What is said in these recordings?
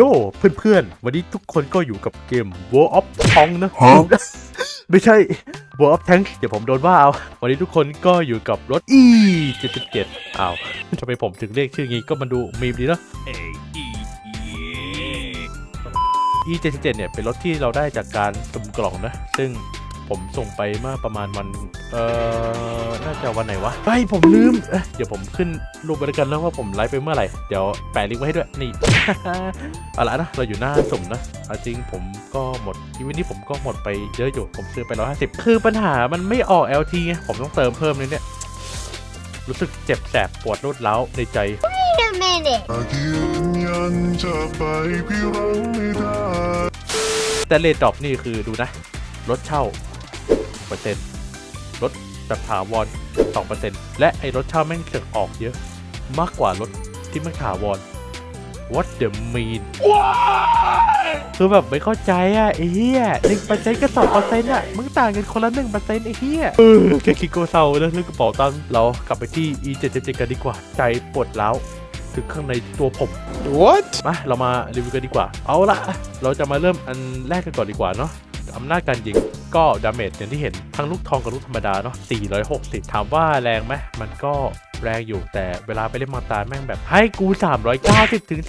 โย่เพื่อนๆ วันนี้ทุกคนก็อยู่กับเกม World of Tanks นะ ไม่ใช่ World of Tanks เดี๋ยวผมโดนว่าเอา วันนี้ทุกคนก็อยู่กับรถ E 77อ้าวทำไมผมถึงเรียกชื่องี้ก็มันดูมีมดีเนอะ E 77เนี่ยเป็นรถที่เราได้จากการสุ่มกล่องนะ ซึ่ง ผมส่งไปเมื่อประมาณวัน เอ่อ น่าจะวันไหนวะไอ้ยผมลืมเอ้ยเดี๋ยวผมขึ้นรูปไปแล้วกันนะว่าผมไลฟ์ไปเมื่อไหร่ เดี๋ยวแปะลิงก์ไว้ให้ด้วย นี่ เอาละนะ เราอยู่หน้าสุ่มนะเอาจริงผมก็หมดทีวิตนี้ผมก็หมดไปเยอะอยู่ ผมซื้อไป 150 คือปัญหามันไม่ออก LT ไง ผมต้องเติมเพิ่มเลยเนี่ย รู้สึกเจ็บแสบปวดรุดเล้าวในใจ Wait a minute. หากยืนยันจะไปพี่รังไม่ได้ แต่เลดดรอปนี่คือดูนะ รถเช่า เปอร์เซ็นต์รถแบบถาวร 2%และไอ้รถเช่าแม่งเสือกออกเยอะ มากกว่ารถที่ไม่ถาวร What the mean คือแบบไม่เข้าใจอะไอ้เหี้ยหนึ่งเปอร์เซ็นต์กับสองเปอร์เซ็นต์อะมึงต่างกันคนละหนึ่งเปอร์เซ็นต์ไอ้เหี้ยเออแค่คิดก็เศร้านะเรื่องกระเป๋าตังค์เรากลับไปที่ e 7 7กันดีกว่า ใจปวดร้าวถึงข้างในตัวผม What มาเรามารีวิวกันดีกว่า เอาละเราจะมาเริ่มอันแรกกันก่อนดีกว่าเนาะ อำนาจการยิงก็ดาเมจอย่างที่เห็นทั้งลูกทองกับลูกธรรมดาเนาะ 460 ถามว่าแรงไหมมันก็แรงอยู่แต่เวลาไปเล่นมาตาแม่งแบบให้กู 390ถึง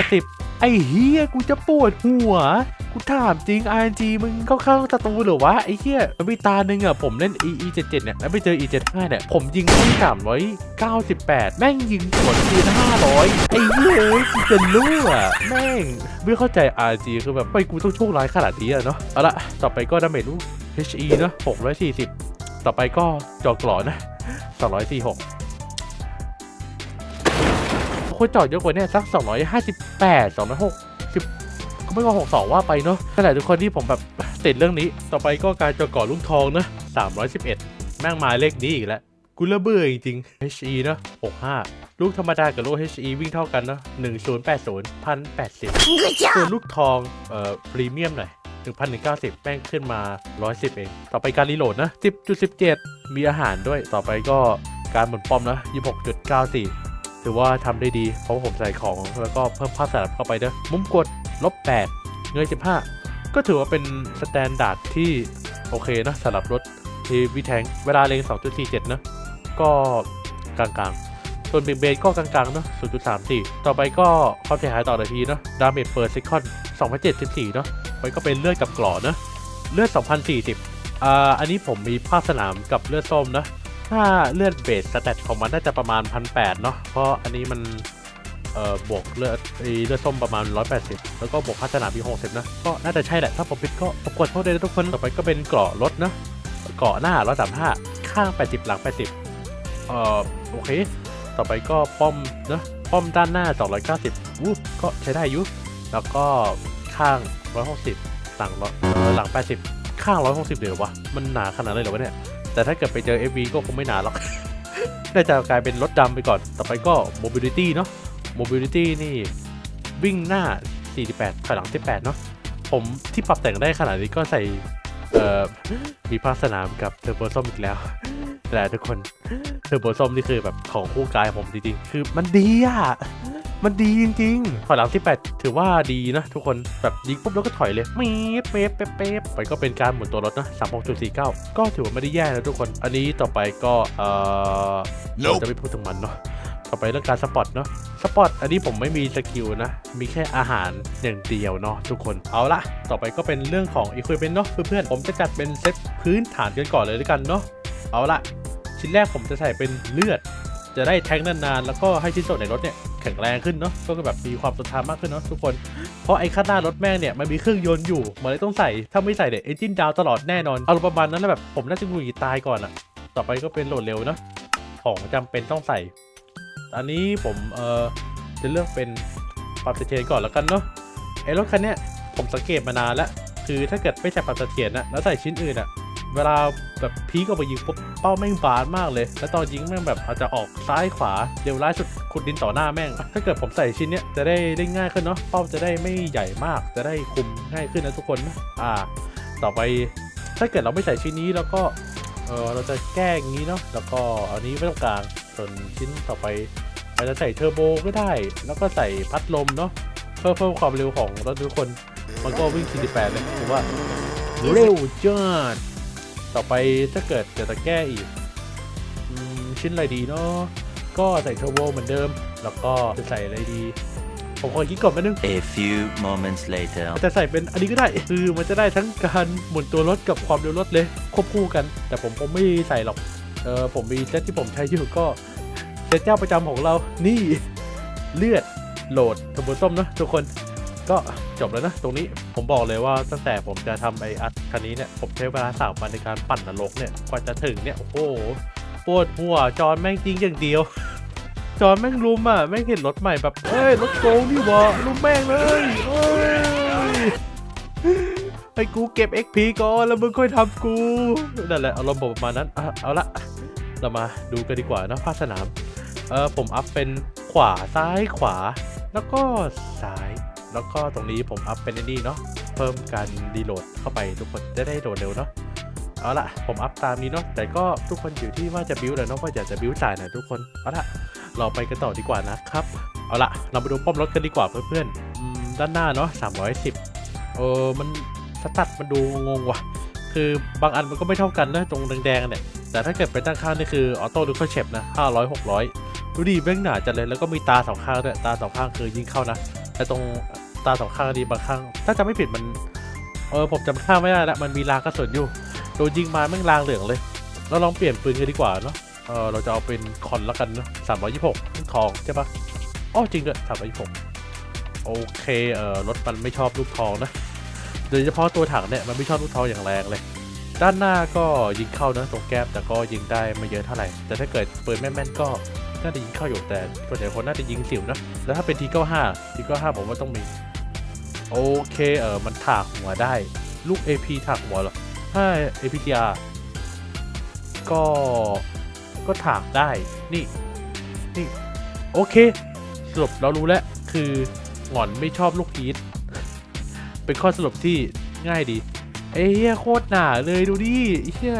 380 ไอ้เฮียกูจะปวดหัว กูถามจริง RNG มึงเข้าข้างศัตรูเหรอวะไอ้เหี้ยมันมีตาหนึ่งอะผมเล่น E E 7 7 เนี่ยแล้วไปเจอ E 7 5 เนี่ยผมยิงแค่398แม่งยิงสวนคืน500ไอ้เหี้ยเอ้ยกูจะรู้อะแม่งไม่เข้าใจ RNG คือแบบไปกูต้องโชคร้ายขนาดนี้อะเนาะเอาละต่อไปก็ดาเมจลูก HE เนาะ640 ต่อไปก็จอกหลอนะ246 คนจอดเยอะกว่าเนี้สัก 258 260ก็ไม่ว่า62 ว่าไปเนาะขณะทุกคนที่ผมแบบติดเรื่องนี้ ต่อไปก็การจอก่อลูกทองนะ311 แม่งมาเลขนี้อีกแล้วกูระเบื่อจริงๆ HE นะ65 ลูกธรรมดากับลูก HE วิ่งเท่ากันเนาะ1080 1080 Good ส่วน job. ลูกทองเอ่อพรีเมียมหน่อย1,190 แป้งขึ้นมา 110 เอง ต่อไปการรีโหลดนะ 10.17 มีอาหารด้วย ต่อไปก็การหมุนป้อมนะ 26.94 ถือว่าทำได้ดีเพราะผมใส่ของแล้วก็เพิ่มภาพสลับเข้าไปเนอะมุมกดลบ8เงย15 ก็ถือว่าเป็นสแตนดาร์ดที่โอเคนะสำหรับรถทีวีแทงเวลาเลง2.47นะก็กลางๆ ส่วนเบงเบนก็กลางๆเนาะ0.34 ต่อไปก็ความเสียหายต่อนาทีเนาะดาเมจเปิดเซคอน2,074เนาะไปก็เป็นเลือดกับกรอเนาะเลือด2,040อ่าอันนี้ผมมีภาคสนามกับเลือดส้มนะ ถ้าเลือดเบสสแตทของมันน่าจะประมาณ1,800เนาะ เพราะอันนี้มัน เอ่อ บวกเลือดเลือดส้มประมาณ 180 แล้วก็บวกพัฒนาปี60นะ ก็น่าจะใช่แหละ ถ้าผมผิดก็รบกวนโทษด้วยนะทุกคน ต่อไปก็เป็นเกราะรถนะ เกราะหน้า 135 ข้าง 80 หลัง 80 เอ่อ โอเค ต่อไปก็ป้อมนะ ป้อมด้านหน้า 290อู้ก็ใช้ได้อยู่ แล้วก็ข้าง 160 หลังร้อยหลัง 80 ข้าง 160เดี๋ยววะ มันหนาขนาดเลยเหรอวะเนี่ย แต่ถ้าเกิดไปเจอ FV ก็คงไม่นานหรอก น่าจะกลายเป็นรถดำไปก่อน ต่อไปก็ mobility เนาะ mobility นี่วิ่งหน้า 48ถอยหลัง 18 เนาะ ผมที่ปรับแต่งได้ขนาดนี้ก็ใส่ เอ่อ มีภาคสนามกับเทอร์โบส้มอีกแล้ว แต่ทุกคน เทอร์โบส้มนี่คือแบบของคู่กายผมจริงๆ คือมันดีอะ มันดีจริงๆถอยหลังที่ 8 ถือว่าดีนะทุกคนแบบยิงปุ๊บแล้วก็ถอยเลยมีบเป๊ะเป๊ะเป๊ะไปก็เป็นการหมุนตัวรถนะ36.49 ก็ถือว่าไม่ได้แย่นะทุกคน อันนี้ต่อไปก็เอ่อเรา Nope จะไม่พูดถึงมันเนาะต่อไปเรื่องการสปอตเนาะสปอตอันนี้ผมไม่มีสกิลนะ มีแค่อาหารอย่างเดียวเนาะทุกคนเอาละต่อไปก็เป็นเรื่องของ Equipment เนาะเพื่อนๆผมจะจัดเป็นเซตพื้นฐานกันก่อนเลยด้วยกันเนาะเอาละชิ้นแรกผมจะใส่เป็นเลือด จะได้แทงนานๆแล้วก็ให้ชิ้นส่วนในรถเนี่ย แข็งแรงขึ้นเนาะก็แบบมีความทนทานมากขึ้นเนาะทุกคน เพราะไอ้ข้างหน้ารถแม่งเนี่ยมันมีเครื่องยนต์อยู่มันเลยต้องใส่ถ้าไม่ใส่เนี่ยเอนจินดาวตลอดแน่นอนเอาประมาณนั้นแล้วแบบผมน่าจะงูหตายก่อนอะต่อไปก็เป็นโหลดเร็วเนาะของจำเป็นต้องใส่ อันนี้ผมเอ่อจะเลือกเป็นปรับเสถียรก่อนแล้วกันเนาะไอ้รถคันเนี้ยผมสังเกตมานานแล้วคือถ้าเกิดไม่ใส่ปรับเสถียรนะแล้วใส่ชิ้นอื่นอะ เวลาแบบพีกออกไปยิงปุ๊บเป้าแม่งบานมากเลย แล้วตอนยิงแม่งแบบอาจจะออกซ้ายขวาเร็วร้ายสุดขุดดินต่อหน้าแม่ง ถ้าเกิดผมใส่ชิ้นเนี้ยจะได้เล่นง่ายขึ้นเนาะเป้าจะได้ไม่ใหญ่มากจะได้คุมง่ายขึ้นนะทุกคนนะอ่า ต่อไปถ้าเกิดเราไม่ใส่ชิ้นนี้แล้วก็เออเราจะแก้งนี้เนาะแล้วก็อันนี้ไม่ต้องกลางส่วนชิ้นต่อไปอาจจะใส่เทอร์โบก็ได้ แล้วก็ใส่พัดลมเนาะพิ่มเพิ่มความเร็วของรถทุกคน มันก็วิ่ง 48 เลยผมว่าเร็วจัด ต่อไปถ้าเกิดจะตะแก้อีกอืมชิ้นอะไรดีเนาะก็ใส่เทอร์โบเหมือนเดิม แล้วก็จะใส่อะไรดี ผมขอคิดก่อนแป๊บนึง A few moments later. แต่ใส่เป็นอันนี้ก็ได้ คือมันจะได้ทั้งการหมุนตัวรถกับความเร็วรถเลยควบคู่กัน แต่ผมผมไม่ใส่หรอก เออผมมีเซตที่ผมใช้อยู่ก็เซตเจ้าประจำของเรานี่เลือดโหลดทบส้มนะทุกคนก็จบแล้วนะตรงนี้ ผมบอกเลยว่าตั้งแต่ผมจะทำไออัดคันนี้เนี่ย ผมใช้เวลาสามวันในการปั่นนรกเนี่ย กว่าจะถึงเนี่ย โอ้โหปวดหัว จอนแม่งจริงอย่างเดียว จอนแม่งลุมอะ แม่งเห็นรถใหม่แบบเอ้ย รถโกงนี่วะลุมแม่งเลยเอ้ยให้กูเก็บ XP ก่อนแล้วมึงค่อยทำกูนั่นแหละอารมณ์ผมประมาณนั้นเอาละเรามาดูกันดีกว่านะภาคสนามเออผมอัพเป็นขวาซ้ายขวา แล้วก็ซ้าย แล้วก็ตรงนี้ผมอัพเป็นนี่เนาะเพิ่มการรีโหลดเข้าไปทุกคนจะได้โหลดเร็วเนาะเอาละผมอัพตามนี้เนาะแต่ก็ทุกคนอยู่ที่ว่าจะบิวเลยเนาะว่าอยากจะบิวจ่ายไหนทุกคนเอาละเราไปกันต่อดีกว่านะครับเอาละเรามาดูป้อมรถกันดีกว่าเพื่อนๆด้านหน้าเนาะ310เออมันสตัดมันดูงงว่ะ คือบางอันมันก็ไม่เท่ากันนะตรงแดงๆเนี่ยแต่ถ้าเกิดไปตั้งข้านี่คือออโต้ดูเข้าเฉบนะ500 600ดูดีแม่งหนาจัดเลยแล้วก็มีตาสองข้างด้วยตาสองข้างคือยิงเข้านะแต่ตรง ตาสองข้างดีบางข้งถ้าจะไม่ผิดมันเออผมจำข้างไม่ได้ละมันมีรางกระสุนอยู่โดนยิงมาแม่งรางเหลืองเลย เราลองเปลี่ยนปืนกันดีกว่าเนาะเออเราจะเอาเป็นคอนแล้วกันเนาะ326ทองใช่ปะอ้อจริงด้วย326โอเคเออรถมันไม่ชอบลูกทองนะโดยเฉพาะตัวถังเนี่ยมันไม่ชอบลูกทองอย่างแรงเลย ด้านหน้าก็ยิงเข้านะตรงแก้มแต่ก็ยิงได้ไม่เยอะเท่าไหร่ แต่ถ้าเกิดปืนแม่นๆก็น่าจะยิงเข้าอยู่แต่ส่วนใหญ่คนน่าจะยิงสิวนะแล้วถ้าเป็นทีเก้าห้าทีเก้าห้าผมว่าต้องมี โอเคเออมันถากหัวได้ ลูก AP ถากหัวเหรอถ้า APTR ก็ก็ถากได้นี่นี่โอเคสรุปเรารู้แล้วคือหงอนไม่ชอบลูกอีทเป็นข้อสรุปที่ง่ายดีเอ้ยเฮียโคตรหนาเลยดูดิเฮีย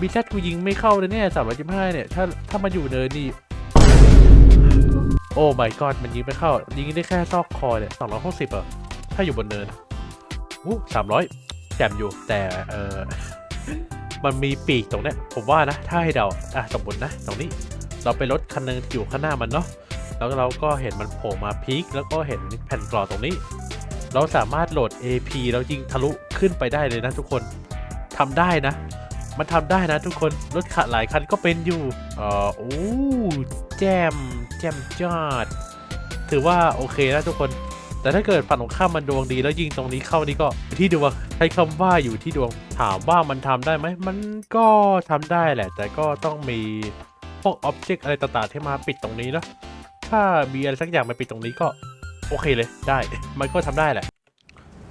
บีแซดกูยิงไม่เข้าเลยเนี่ยสามร้อยยี่ห้าเนี่ย ถ้าถ้ามันอยู่เนินนี่ โอ้ my god มันยิงไม่เข้า ยิงได้แค่ซอกคอเนี่ยสองร้อยหกสิบอะ ถ้าอยู่บนเนินอู้สามร้อยแจ่มอยู่แต่เออมันมีปีกตรงเนี้ยผมว่านะ ถ้าให้เดาอะสมมตินะตรงนี้ เราไปรถคันหนึงอยู่ข้างหน้ามันเนาะแล้วเราก็เห็นมันโผล่มาพีคแล้วก็เห็นแผ่นกรอตรงนี้ เราสามารถโหลด AP แล้วยิงทะลุขึ้นไปได้เลยนะทุกคนทำได้นะ มันทำได้นะทุกคนรถขัดหลายคันก็เป็นอยู่เออโอ้แจมแจมจอดถือว่าโอเคนะทุกคน แต่ถ้าเกิดฝั่งตรงข้ามมันดวงดีแล้วยิงตรงนี้เข้านี่ก็ที่ดวงใช้คำว่าอยู่ที่ดวงถามว่ามันทำได้ไหมมันก็ทำได้แหละ แต่ก็ต้องมีพวกอ็อบเจกต์อะไรต่างๆที่มาปิดตรงนี้นะถ้ามีอะไรสักอย่างมาปิดตรงนี้ก็โอเคเลยได้ มันก็ทำได้แหละ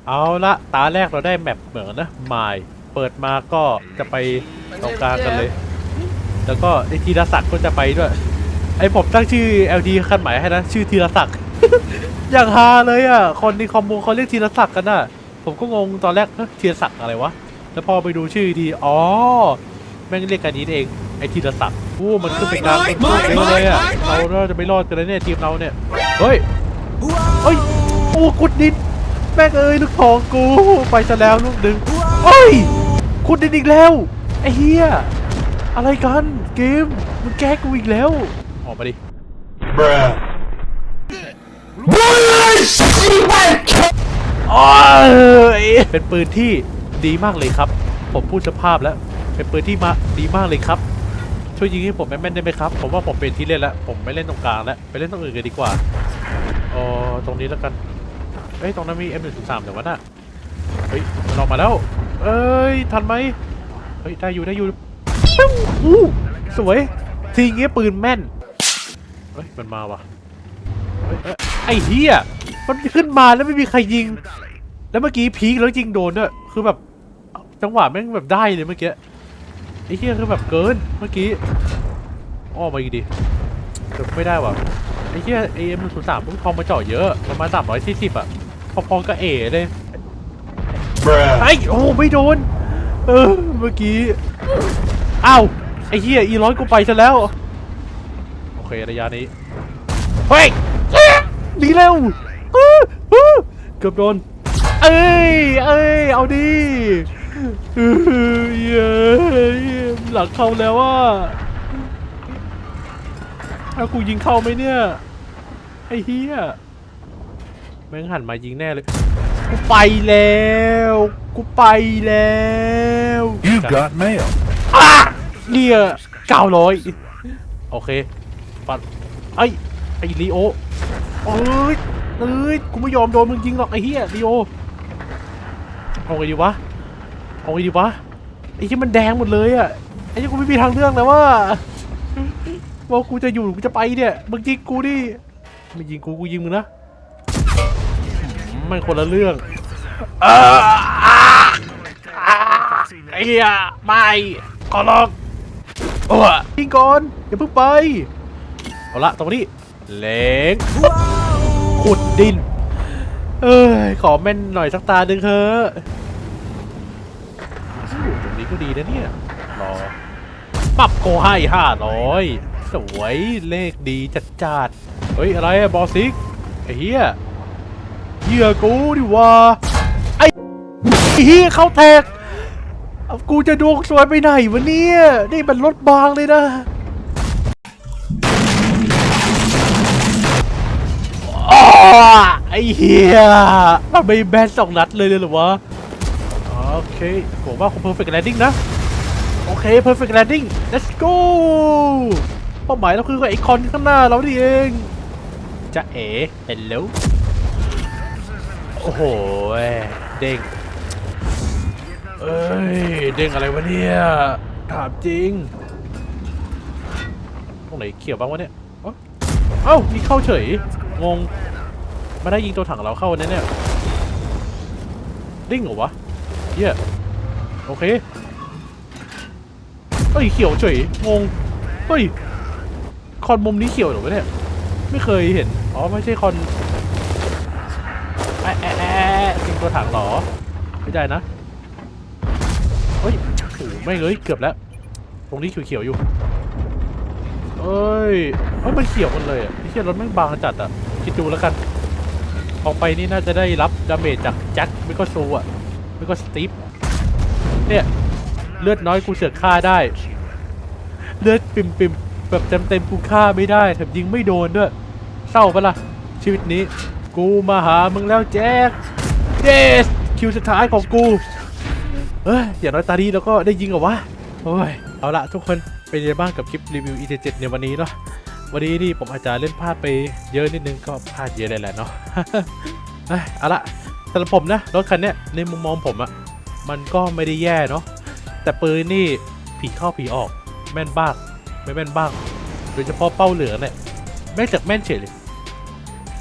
เอาละตาแรกเราได้แมปเหมือนนะมายเปิดมาก็จะไปตรงกลางกันเลย แล้วก็ไอทีรศักดิ์ก็จะไปด้วย ไอผมตั้งชื่อ LT คันใหม่ให้นะ ชื่อทีรศักดิ์ อย่างฮาเลยอะ คนในคอมมูเขาเรียกทีรศักดิ์กันน่ะ ผมก็งงตอนแรกเอ๊ะทีรศักดิ์อะไรวะ แล้วพอไปดูชื่อดี อ๋อ แม่งเรียกกันนี้เอง ไอทีรศักดิ์อู้มันขึ้นไปกลางเป็นพวกเยอะเลยอะ เราเราจะไม่รอดกันแล้วเนี่ยทีมเราเนี่ย เฮ้ย เฮ้ย โอ้กุดดิน แม่งเอ้ยลูกทองกู ไปซะแล้วลูกหนึ่งเฮ้ยกุดดินอีกแล้ว ไอ้เฮียอะไรกัน เกม มึงแกล้งกูอีกแล้ว ออกมาดิ โอ้ยเป็นปืนที่ดีมากเลยครับ ผมพูดสภาพแล้ว เป็นปืนที่มาดีมากเลยครับ ช่วยยิงให้ผมแม่นๆได้ไหมครับ ผมว่าผมเป็นที่เล่นแล้ว ผมไม่เล่นตรงกลางแล้ว ไปเล่นตรงอื่นกันดีกว่าอ๋อตรงนี้แล้วกันเอ้ย ตรงนั้นมี M103 แต่ว่าน่ะ เฮ้ย มันออกมาแล้ว เอ้ย ทันไหม เฮ้ย ได้อยู่ ได้อยู่ปิ้วอู้สวย ทีเงี้ยปืนแม่น เฮ้ย มันมาว่ะ เฮ้ย ไอ้เฮียมันขึ้นมาแล้วไม่มีใครยิง แล้วเมื่อกี้พีคแล้วยิงโดนด้วยคือแบบจังหวะแม่งแบบได้เลยเมื่อกี้ไอ้เฮียคือแบบเกินเมื่อกี้อ้อมาอีกดิแต่ไม่ได้ว่ะไอ้เหี้ยเอ็มศูนย์สามพวกทองมาเจาะเยอะประมาณสามร้อยสี่สิบอะพอๆกับเอเลยไอ้โอ้ไม่โดน เออเมื่อกี้อ้าวไอ้เหี้ยอีร้อยกูไปซะแล้ว โอเคระยะนี้เฮ้ย หนีเร็วเออเกือบโดน เอ้ย เอ้ย เอาดิเฮ้ยเย้ยหลังเข้าแล้วว่าถ้ากูยิงเข้าไหมเนี่ย ไอ้เฮียแม่งหันมายิงแน่เลย กูไปแล้ว กูไปแล้ว You've got mail อะเนี่ยเก้าร้อยโอเค ปัด ไอ้ยไอ้ลีโอ เอ้ยเอ้ยกูไม่ยอมโดนมึงยิงหรอกไอ้เหี้ยลีโอเอาไงดีวะเอาไงดีวะไอ้ที่มันแดงหมดเลยอะไอ้ที่กูไม่มีทางเลือกแล้วว่าว่ากูจะอยู่หรือกูจะไปเนี่ยมึงยิงกูดิไม่ยิงกูกูยิงมึงนะมันคนละเรื่องเออไอ้เหี้ยไม่ขอร้องโอ้ยยิงก่อนอย่าเพิ่งไปเอาละตรงนี้เล็ง ดินเอ้ย ขอแม่นหน่อยสักตาหนึ่งเถอะตรงนี้ก็ดีนะเนี่ย รอ ปรับโกให้ห้าร้อย สวย เลขดีจัดจัดเฮ้ย อะไรอะบอสซิกไอ้เหี้ยเหยื่อกูดิว่า ไอ้เหี้ยเข้าแทก กูจะดวงสวยไปไหนวะเนี่ย นี่มันรถบางเลยนะ ไอ้เหี้ยมันไม่แบนสองนัดเลยเลยหรอวะ โอเคผมว่าคง perfect landing นะ โอเค perfect landing let's go เป้าหมายเราคือไอคอนข้างหน้าเราเองจะเอ๋ hello โอ้โห เด้งเอ้ย เด้งอะไรวะเนี่ย ถามจริง ตรงไหนเขียวบ้างวะเนี่ย เอ้าเอ้ามีเข้าเฉย งง ไม่ได้ยิงตัวถังเราเข้าแน่เนี่ยดิ้งเหรอวะเฮียโอเคเฮ้ยเขียวเฉยงงเฮ้ยคอนมุมนี้เขียวเหรอวะเนี่ยไม่เคยเห็นอ๋อไม่ใช่คอนแอะแอะแอะยิงตัวถังเหรอไม่ได้นะเฮ้ยโอ้ไม่เลยเกือบแล้ว ตรงนี้เขียวๆอยู่เอ้ยเฮ้ยมันเขียวกันเลยอะไอ้เหี้ยรถแม่งบางจัดอะคิดดูแล้วกัน ออกไปนี่น่าจะได้รับดาเมจจากแจ็คไม่ก็ซูอะไม่ก็สตีฟเนี่ย เลือดน้อยกูเสือกฆ่าได้ เลือดปิ่มปิมแบบเต็มเต็มกูฆ่าไม่ได้แถมยิงไม่โดนด้วยเศร้าปะล่ะ ชีวิตนี้ กูมาหามึงแล้วแจ็คเยสคิวสุดท้ายของกูเอ้ยอย่างน้อยตาดีแล้วก็ได้ยิงเหรอวะโอ้ยเอาละทุกคนเป็นยังไงบ้างกับคลิปรีวิว E7 ในวันนี้เนาะ วันนี้นี่ผมอาจจะเล่นพลาดไปเยอะนิดนึงก็พลาดเยอะเลยแหละเนาะเอ้อาละสำหรับผมนะรถคันเนี้ยในมุมมองผมอะมันก็ไม่ได้แย่เนาะแต่ปืนนี่ผีเข้าผีออกแม่นบ้างไม่แม่นบ้างโดยเฉพาะเป้าเหลืองเนี่ยแม่งจากแม่นเฉยเลย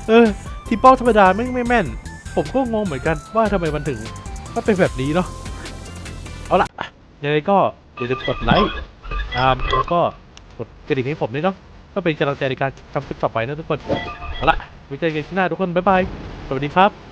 เออ ที่เป้าธรรมดาแม่งไม่แม่น ผมก็งงเหมือนกันว่าทำไมมันถึงมันเป็นแบบนี้เนาะเอาละยังไงก็อย่าลืมกดไลค์ตามแล้วก็กดกระดิ่งให้ผมด้วยเนาะ ก็เป็นกำลังใจในการทำคลิปต่อไปนะทุกคนเอาละไว้เจอกันที่หน้าทุกคนบ๊ายบายสวัสดีครับ